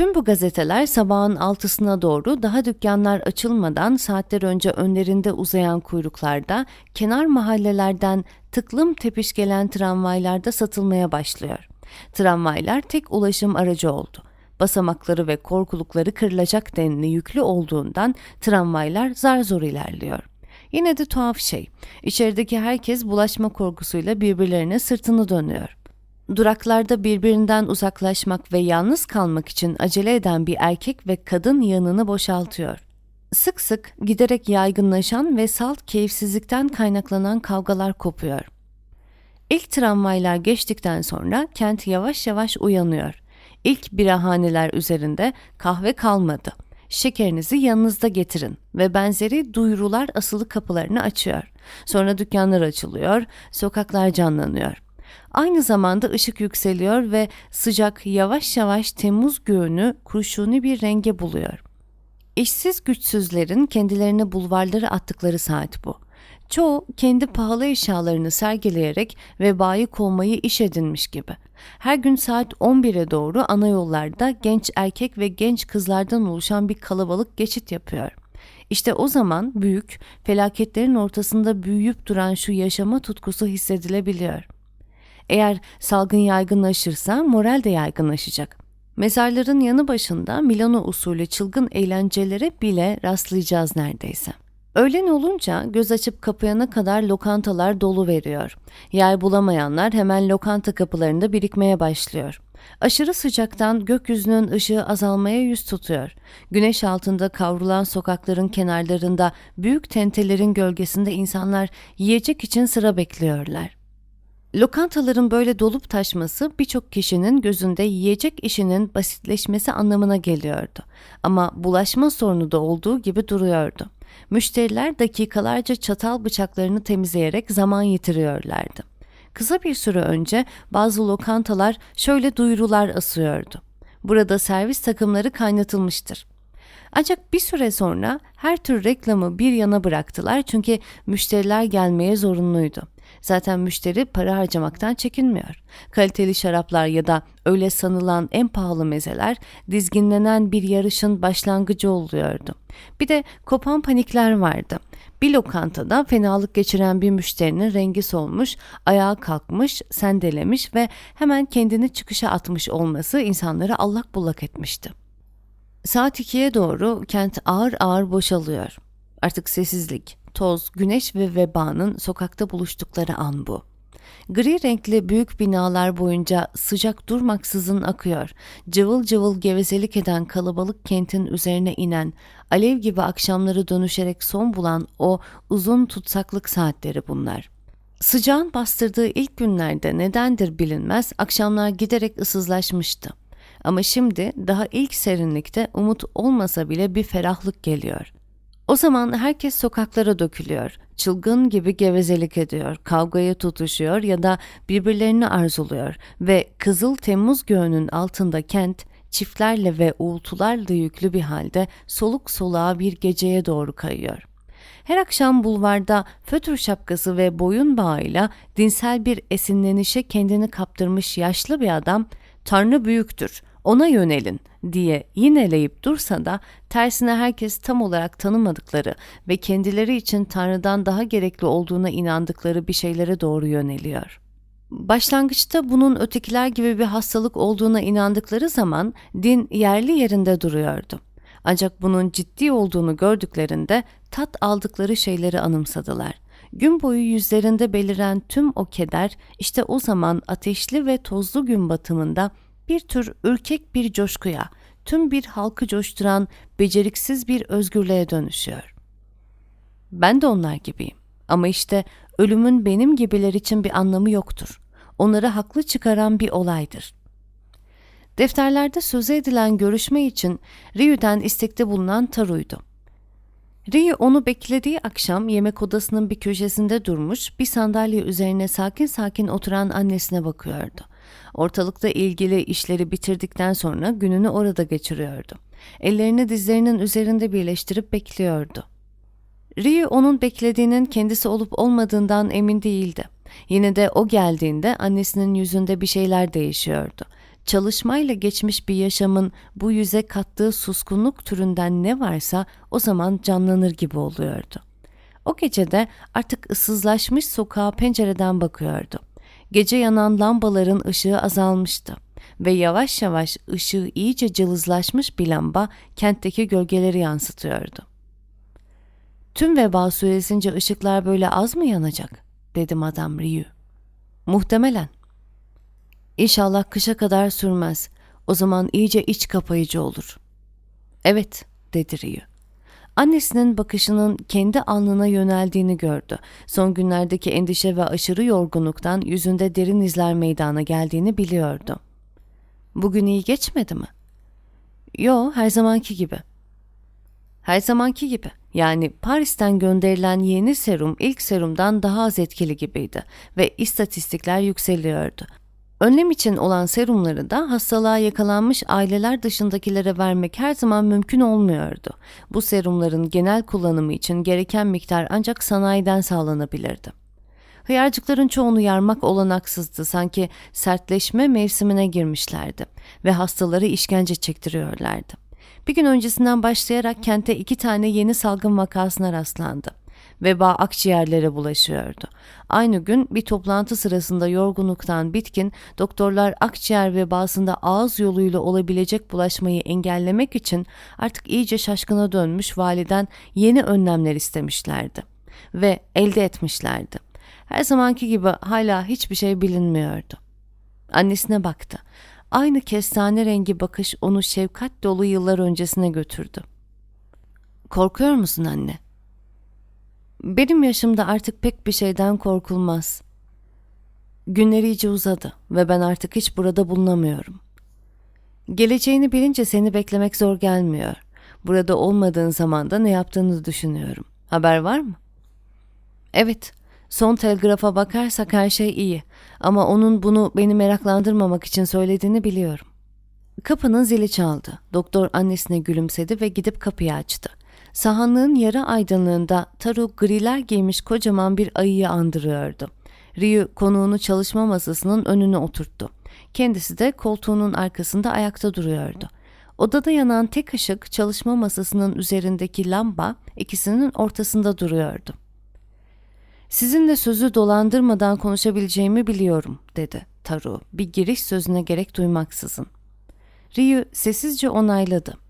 Tüm bu gazeteler sabahın altısına doğru daha dükkanlar açılmadan saatler önce önlerinde uzayan kuyruklarda, kenar mahallelerden tıklım tepiş gelen tramvaylarda satılmaya başlıyor. Tramvaylar tek ulaşım aracı oldu. Basamakları ve korkulukları kırılacak denli yüklü olduğundan tramvaylar zar zor ilerliyor. Yine de tuhaf şey, içerideki herkes bulaşma korkusuyla birbirlerine sırtını dönüyor. Duraklarda birbirinden uzaklaşmak ve yalnız kalmak için acele eden bir erkek ve kadın yanını boşaltıyor. Sık sık giderek yaygınlaşan ve salt keyifsizlikten kaynaklanan kavgalar kopuyor. İlk tramvaylar geçtikten sonra kent yavaş yavaş uyanıyor. İlk birahaneler üzerinde kahve kalmadı. Şekerinizi yanınızda getirin ve benzeri duyurular asılı kapılarını açıyor. Sonra dükkanlar açılıyor, sokaklar canlanıyor. Aynı zamanda ışık yükseliyor ve sıcak yavaş yavaş Temmuz göğünü kurşuni bir renge buluyor. İşsiz güçsüzlerin kendilerine bulvarları attıkları saat bu. Çoğu kendi pahalı eşyalarını sergileyerek vebayı kovmayı iş edinmiş gibi. Her gün saat 11'e doğru ana yollarda genç erkek ve genç kızlardan oluşan bir kalabalık geçit yapıyor. İşte o zaman büyük, felaketlerin ortasında büyüyüp duran şu yaşama tutkusu hissedilebiliyor. Eğer salgın yaygınlaşırsa moral de yaygınlaşacak. Mezarların yanı başında Milano usulü çılgın eğlencelere bile rastlayacağız neredeyse. Öğlen olunca göz açıp kapayana kadar lokantalar dolu veriyor. Yer bulamayanlar hemen lokanta kapılarında birikmeye başlıyor. Aşırı sıcaktan gökyüzünün ışığı azalmaya yüz tutuyor. Güneş altında kavrulan sokakların kenarlarında büyük tentelerin gölgesinde insanlar yiyecek için sıra bekliyorlar. Lokantaların böyle dolup taşması birçok kişinin gözünde yiyecek işinin basitleşmesi anlamına geliyordu. Ama bulaşma sorunu da olduğu gibi duruyordu. Müşteriler dakikalarca çatal bıçaklarını temizleyerek zaman yitiriyorlardı. Kısa bir süre önce bazı lokantalar şöyle duyurular asıyordu. Burada servis takımları kaynatılmıştır. Ancak bir süre sonra her tür reklamı bir yana bıraktılar çünkü müşteriler gelmeye zorunluydu. Zaten müşteri para harcamaktan çekinmiyor. Kaliteli şaraplar ya da öyle sanılan en pahalı mezeler dizginlenen bir yarışın başlangıcı oluyordu. Bir de kopan panikler vardı. Bir lokantada fenalık geçiren bir müşterinin rengi solmuş, ayağa kalkmış, sendelemiş ve hemen kendini çıkışa atmış olması insanları allak bullak etmişti. Saat ikiye doğru kent ağır ağır boşalıyor. Artık sessizlik, toz, güneş ve vebanın sokakta buluştukları an bu. Gri renkli büyük binalar boyunca sıcak durmaksızın akıyor. Cıvıl cıvıl gevezelik eden kalabalık kentin üzerine inen, alev gibi akşamları dönüşerek son bulan o uzun tutsaklık saatleri bunlar. Sıcağın bastırdığı ilk günlerde nedendir bilinmez akşamlar giderek ısızlaşmıştı. Ama şimdi daha ilk serinlikte umut olmasa bile bir ferahlık geliyor. O zaman herkes sokaklara dökülüyor, çılgın gibi gevezelik ediyor, kavgaya tutuşuyor ya da birbirlerini arzuluyor. Ve Kızıl Temmuz göğünün altında kent çiftlerle ve uğultularla yüklü bir halde soluk soluğa bir geceye doğru kayıyor. Her akşam bulvarda fötür şapkası ve boyun bağıyla dinsel bir esinlenişe kendini kaptırmış yaşlı bir adam Tanrı büyüktür, ona yönelin diye yineleyip dursa da tersine herkes tam olarak tanımadıkları ve kendileri için Tanrı'dan daha gerekli olduğuna inandıkları bir şeylere doğru yöneliyor. Başlangıçta bunun ötekiler gibi bir hastalık olduğuna inandıkları zaman din yerli yerinde duruyordu. Ancak bunun ciddi olduğunu gördüklerinde tat aldıkları şeyleri anımsadılar. Gün boyu yüzlerinde beliren tüm o keder işte o zaman ateşli ve tozlu gün batımında bir tür ürkek bir coşkuya, tüm bir halkı coşturan beceriksiz bir özgürlüğe dönüşüyor. Ben de onlar gibiyim ama işte ölümün benim gibiler için bir anlamı yoktur. Onları haklı çıkaran bir olaydır. Defterlerde söz edilen görüşme için Ryu'den istekte bulunan Taru'ydu. Ryu onu beklediği akşam yemek odasının bir köşesinde durmuş, bir sandalye üzerine sakin sakin oturan annesine bakıyordu. Ortalıkta ilgili işleri bitirdikten sonra gününü orada geçiriyordu. Ellerini dizlerinin üzerinde birleştirip bekliyordu. Ryu onun beklediğinin kendisi olup olmadığından emin değildi. Yine de o geldiğinde annesinin yüzünde bir şeyler değişiyordu. çalışmayla geçmiş bir yaşamın bu yüze kattığı suskunluk türünden ne varsa o zaman canlanır gibi oluyordu. O gece de artık ıssızlaşmış sokağa pencereden bakıyordu. Gece yanan lambaların ışığı azalmıştı ve yavaş yavaş ışığı iyice cılızlaşmış bir lamba kentteki gölgeleri yansıtıyordu. Tüm veba süresince ışıklar böyle az mı yanacak? dedi Madame Rieu. Muhtemelen. İnşallah kışa kadar sürmez. O zaman iyice iç kapayıcı olur. Evet, dedi Rieu. Annesinin bakışının kendi alnına yöneldiğini gördü. Son günlerdeki endişe ve aşırı yorgunluktan yüzünde derin izler meydana geldiğini biliyordu. Bugün iyi geçmedi mi? Yo, her zamanki gibi. Her zamanki gibi. Yani Paris'ten gönderilen yeni serum ilk serumdan daha az etkili gibiydi ve istatistikler yükseliyordu. Önlem için olan serumları da hastalığa yakalanmış aileler dışındakilere vermek her zaman mümkün olmuyordu. Bu serumların genel kullanımı için gereken miktar ancak sanayiden sağlanabilirdi. Hıyarcıkların çoğunu yarmak olanaksızdı sanki sertleşme mevsimine girmişlerdi ve hastaları işkence çektiriyorlardı. Bir gün öncesinden başlayarak kente iki tane yeni salgın vakasına rastlandı. Veba akciğerlere bulaşıyordu. Aynı gün bir toplantı sırasında yorgunluktan bitkin doktorlar akciğer vebasında ağız yoluyla olabilecek bulaşmayı engellemek için artık iyice şaşkına dönmüş validen yeni önlemler istemişlerdi ve elde etmişlerdi. Her zamanki gibi hala hiçbir şey bilinmiyordu. Annesine baktı. Aynı kestane rengi bakış onu şefkat dolu yıllar öncesine götürdü. Korkuyor musun anne? Benim yaşımda artık pek bir şeyden korkulmaz. Günler iyice uzadı ve ben artık hiç burada bulunamıyorum. Geleceğini bilince seni beklemek zor gelmiyor. Burada olmadığın zamanda ne yaptığını düşünüyorum. Haber var mı? Evet, son telgrafa bakarsak her şey iyi ama onun bunu beni meraklandırmamak için söylediğini biliyorum. Kapının zili çaldı. Doktor annesine gülümsedi ve gidip kapıyı açtı. Sahanlığın yarı aydınlığında Taru griler giymiş kocaman bir ayıyı andırıyordu. Ryu konuğunu çalışma masasının önüne oturttu. Kendisi de koltuğunun arkasında ayakta duruyordu. Odada yanan tek ışık çalışma masasının üzerindeki lamba ikisinin ortasında duruyordu. Sizinle sözü dolandırmadan konuşabileceğimi biliyorum, dedi Taru bir giriş sözüne gerek duymaksızın. Ryu sessizce onayladı.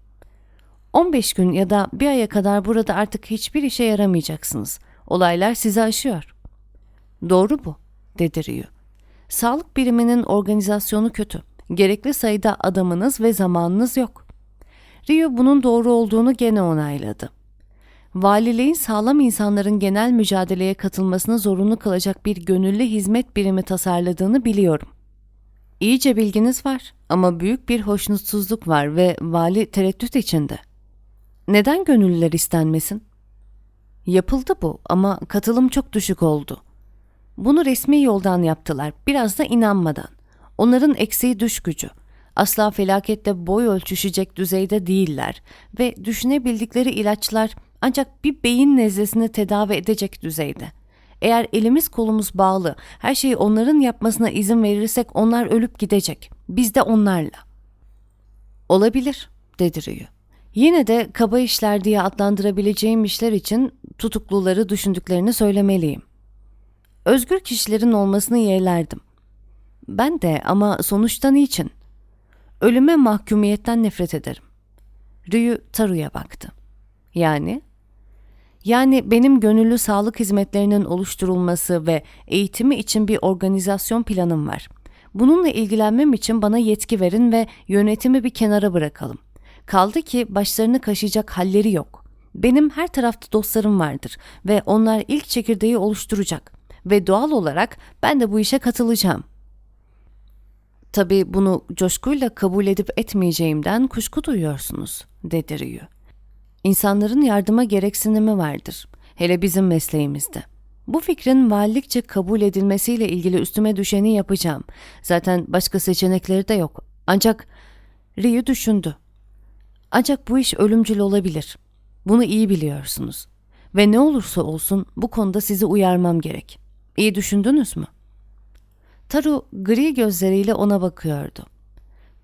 15 gün ya da bir aya kadar burada artık hiçbir işe yaramayacaksınız. Olaylar sizi aşıyor. Doğru bu, dedi Ryu. Sağlık biriminin organizasyonu kötü. Gerekli sayıda adamınız ve zamanınız yok. Ryu bunun doğru olduğunu gene onayladı. Valiliğin sağlam insanların genel mücadeleye katılmasına zorunlu kılacak bir gönüllü hizmet birimi tasarladığını biliyorum. İyice bilginiz var ama büyük bir hoşnutsuzluk var ve vali tereddüt içinde. Neden gönüllüler istenmesin? Yapıldı bu ama katılım çok düşük oldu. Bunu resmi yoldan yaptılar, biraz da inanmadan. Onların eksiği düş gücü. Asla felakette boy ölçüşecek düzeyde değiller ve düşünebildikleri ilaçlar ancak bir beyin nezlesini tedavi edecek düzeyde. Eğer elimiz kolumuz bağlı, her şeyi onların yapmasına izin verirsek onlar ölüp gidecek. Biz de onlarla. Olabilir, dedi Ryu. Yine de kaba işler diye adlandırabileceğim işler için tutukluları düşündüklerini söylemeliyim. Özgür kişilerin olmasını yeğlerdim. Ben de ama sonuçta niçin? Ölüme mahkumiyetten nefret ederim. Ryu Taru'ya baktı. Yani? Yani benim gönüllü sağlık hizmetlerinin oluşturulması ve eğitimi için bir organizasyon planım var. Bununla ilgilenmem için bana yetki verin ve yönetimi bir kenara bırakalım. Kaldı ki başlarını kaşıyacak halleri yok. Benim her tarafta dostlarım vardır ve onlar ilk çekirdeği oluşturacak ve doğal olarak ben de bu işe katılacağım. Tabii bunu coşkuyla kabul edip etmeyeceğimden kuşku duyuyorsunuz, dedi Ryu. İnsanların yardıma gereksinimi vardır, hele bizim mesleğimizde. Bu fikrin valilikçe kabul edilmesiyle ilgili üstüme düşeni yapacağım. Zaten başka seçenekleri de yok. Ancak Ryu düşündü. Ancak bu iş ölümcül olabilir. Bunu iyi biliyorsunuz. Ve ne olursa olsun bu konuda sizi uyarmam gerek. İyi düşündünüz mü? Taru gri gözleriyle ona bakıyordu.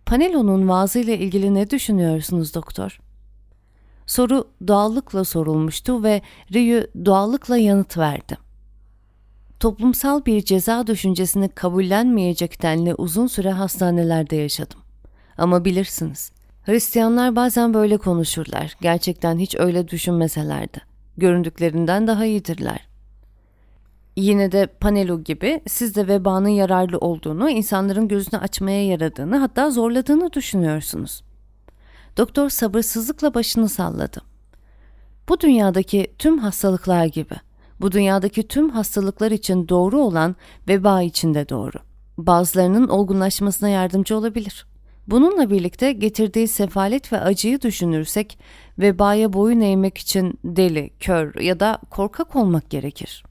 Panelo'nun vaazıyla ilgili ne düşünüyorsunuz doktor? Soru doğallıkla sorulmuştu ve Ryu doğallıkla yanıt verdi. Toplumsal bir ceza düşüncesini kabullenmeyecek denli uzun süre hastanelerde yaşadım. Ama bilirsiniz, Hristiyanlar bazen böyle konuşurlar. Gerçekten hiç öyle düşünmeselerdi. Göründüklerinden daha iyidirler. Yine de Panelo gibi siz de vebanın yararlı olduğunu, insanların gözünü açmaya yaradığını hatta zorladığını düşünüyorsunuz. Doktor sabırsızlıkla başını salladı. Bu dünyadaki tüm hastalıklar gibi, bu dünyadaki tüm hastalıklar için doğru olan veba için de doğru. Bazılarının olgunlaşmasına yardımcı olabilir. Bununla birlikte getirdiği sefalet ve acıyı düşünürsek vebaya boyun eğmek için deli, kör ya da korkak olmak gerekir.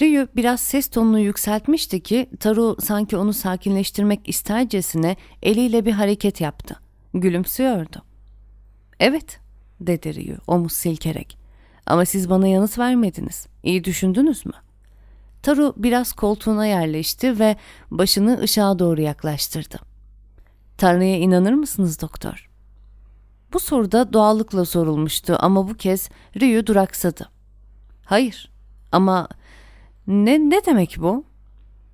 Ryu biraz ses tonunu yükseltmişti ki Taru sanki onu sakinleştirmek istercesine eliyle bir hareket yaptı. Gülümsüyordu. Evet, dedi Ryu omuz silkerek. Ama siz bana yanıt vermediniz. İyi düşündünüz mü? Taru biraz koltuğuna yerleşti ve başını ışığa doğru yaklaştırdı. Tanrı'ya inanır mısınız doktor? Bu soruda doğallıkla sorulmuştu ama bu kez Ryu duraksadı. Hayır ama ne, ne demek bu?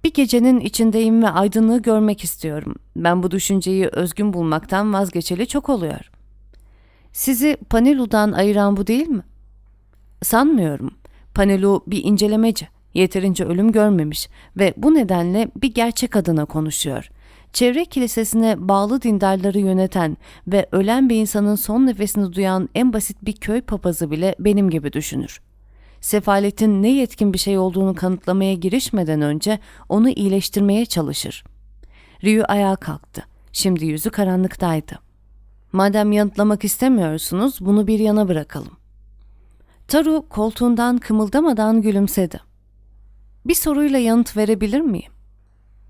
Bir gecenin içindeyim ve aydınlığı görmek istiyorum. Ben bu düşünceyi özgün bulmaktan vazgeçeli çok oluyor. Sizi Panelu'dan ayıran bu değil mi? Sanmıyorum. Panelu bir incelemeci. Yeterince ölüm görmemiş ve bu nedenle bir gerçek adına konuşuyor. Çevre kilisesine bağlı dindarları yöneten ve ölen bir insanın son nefesini duyan en basit bir köy papazı bile benim gibi düşünür. Sefaletin ne yetkin bir şey olduğunu kanıtlamaya girişmeden önce onu iyileştirmeye çalışır. Ryu ayağa kalktı. Şimdi yüzü karanlıktaydı. Madem yanıtlamak istemiyorsunuz bunu bir yana bırakalım. Taru koltuğundan kımıldamadan gülümsedi. Bir soruyla yanıt verebilir miyim?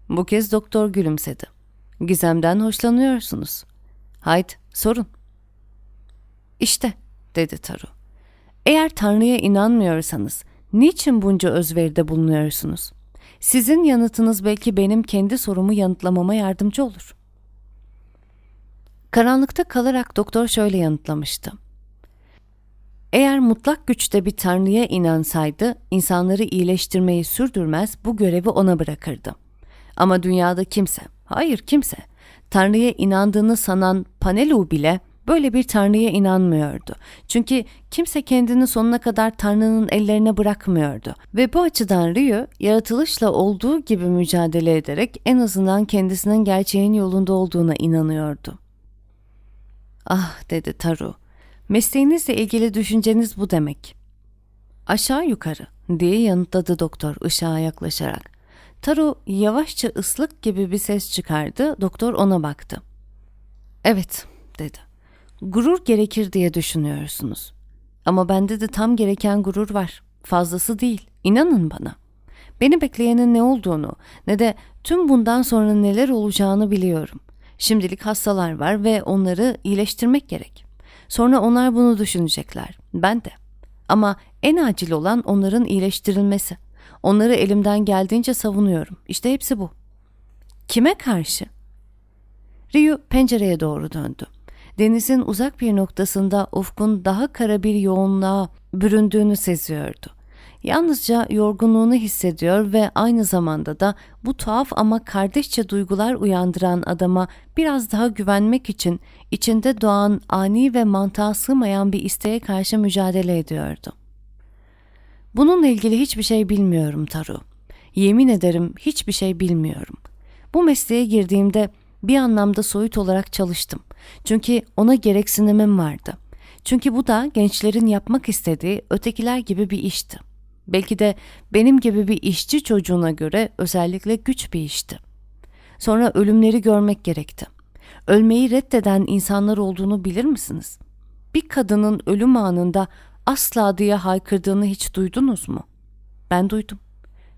Bu kez doktor gülümsedi. Gizemden hoşlanıyorsunuz. Haydi sorun. İşte dedi Taru. Eğer Tanrı'ya inanmıyorsanız niçin bunca özveride bulunuyorsunuz? Sizin yanıtınız belki benim kendi sorumu yanıtlamama yardımcı olur. Karanlıkta kalarak doktor şöyle yanıtlamıştı. Eğer mutlak güçte bir tanrıya inansaydı, insanları iyileştirmeyi sürdürmez, bu görevi ona bırakırdı. Ama dünyada kimse, hayır kimse, tanrıya inandığını sanan Panelu bile böyle bir tanrıya inanmıyordu. Çünkü kimse kendini sonuna kadar tanrının ellerine bırakmıyordu. Ve bu açıdan Ryu, yaratılışla olduğu gibi mücadele ederek en azından kendisinin gerçeğin yolunda olduğuna inanıyordu. Ah dedi Taru, mesleğinizle ilgili düşünceniz bu demek. Aşağı yukarı diye yanıtladı doktor ışığa yaklaşarak. Taru yavaşça ıslık gibi bir ses çıkardı, doktor ona baktı. Evet dedi. Gurur gerekir diye düşünüyorsunuz. Ama bende de tam gereken gurur var. Fazlası değil. İnanın bana. Beni bekleyenin ne olduğunu ne de tüm bundan sonra neler olacağını biliyorum. Şimdilik hastalar var ve onları iyileştirmek gerek. Sonra onlar bunu düşünecekler. Ben de. Ama en acil olan onların iyileştirilmesi. Onları elimden geldiğince savunuyorum. İşte hepsi bu. Kime karşı? Ryu pencereye doğru döndü. Denizin uzak bir noktasında ufkun daha kara bir yoğunluğa büründüğünü seziyordu. Yalnızca yorgunluğunu hissediyor ve aynı zamanda da bu tuhaf ama kardeşçe duygular uyandıran adama biraz daha güvenmek için içinde doğan ani ve mantığa sığmayan bir isteğe karşı mücadele ediyordu. Bununla ilgili hiçbir şey bilmiyorum Taru. Yemin ederim hiçbir şey bilmiyorum. Bu mesleğe girdiğimde bir anlamda soyut olarak çalıştım. Çünkü ona gereksinimim vardı. Çünkü bu da gençlerin yapmak istediği ötekiler gibi bir işti. Belki de benim gibi bir işçi çocuğuna göre özellikle güç bir işti. Sonra ölümleri görmek gerekti. Ölmeyi reddeden insanlar olduğunu bilir misiniz? Bir kadının ölüm anında asla diye haykırdığını hiç duydunuz mu? Ben duydum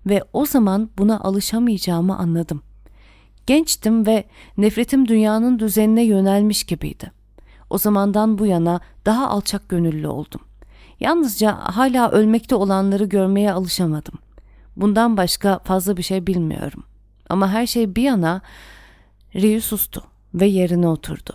ve o zaman buna alışamayacağımı anladım. Gençtim ve nefretim dünyanın düzenine yönelmiş gibiydi. O zamandan bu yana daha alçak gönüllü oldum. Yalnızca hala ölmekte olanları görmeye alışamadım. Bundan başka fazla bir şey bilmiyorum. Ama her şey bir yana Ryu sustu. ve yerine oturdu.